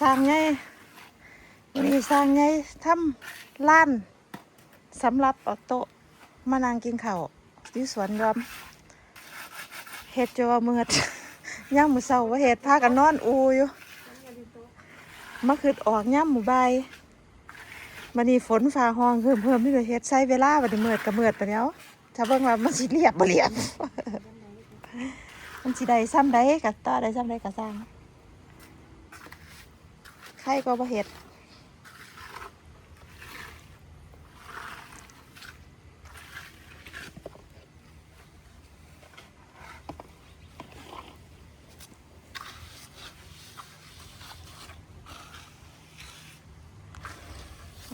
สร้างไงวันนี้สร้างไงทำร้านสำหรับเอาโต๊ะมานั่งกินข้าวที่สวนยอมเฮ็ดจอมืดย่างมือเศร้าว่าเฮ็ดพากันนอนอูอยู่มาคืดออกย่ำหมู่ใบมันนี่ฝนฟ้าห้องเพิ่มเพิ่มนี่เลยเฮ็ดใช้เวลาบัดนี้มือดกับมือดไปแล้วถ้าเบิ่งว่ามันสิเรียบบ่เรียบมันสิได้ซ้ำได้กับต่อได้ซ้ำได้กับสร้าง ใครก็บ่เห็ด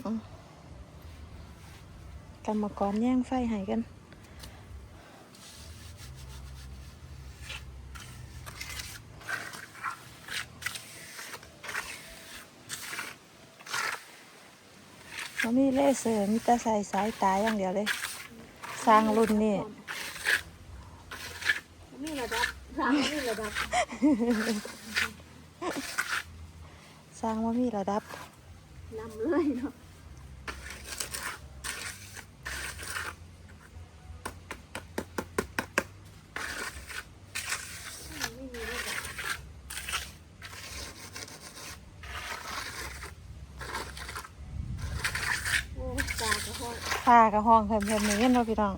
อืมกรรมกรแย่งไฟให้กัน มันมีเลเซอร์มีแต่ใส่สายตาอย่างเดียวเลย สร้างรุ่นนี่มีระดับสามมีระดับ สร้างว่ามีระดับนำเลยเนาะ โอ้ตากระ ห้องผ้ากับห้องเพิ่มเพิ่มนี้เนาะพี่น้อง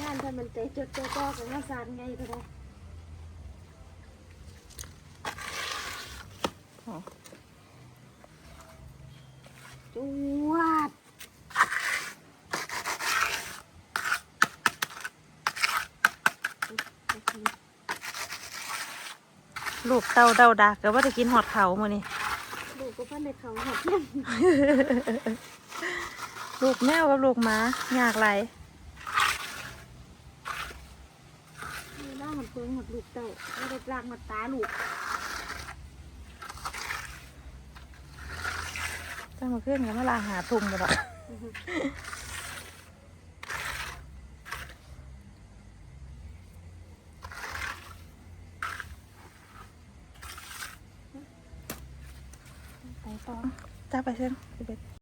งานถ้ามันใจจดใจจ่อกันว่าสารไงก็ได้จวดลูกเต่าเดาดักก็ว่าจะกินหอดเขามื้อนี้ลูกก็พันในเขาหักยัง ลูกแมวกับลูกหมาอยากไหลายมีร่างมันเพิ่งหมดลูกเต่าไม่ได้ปลากมาตาลูกจังมาขึ้นกันมาลางหาทุ่มกันหรอกไปต่อจ้าไปเชิญไปเบ็ด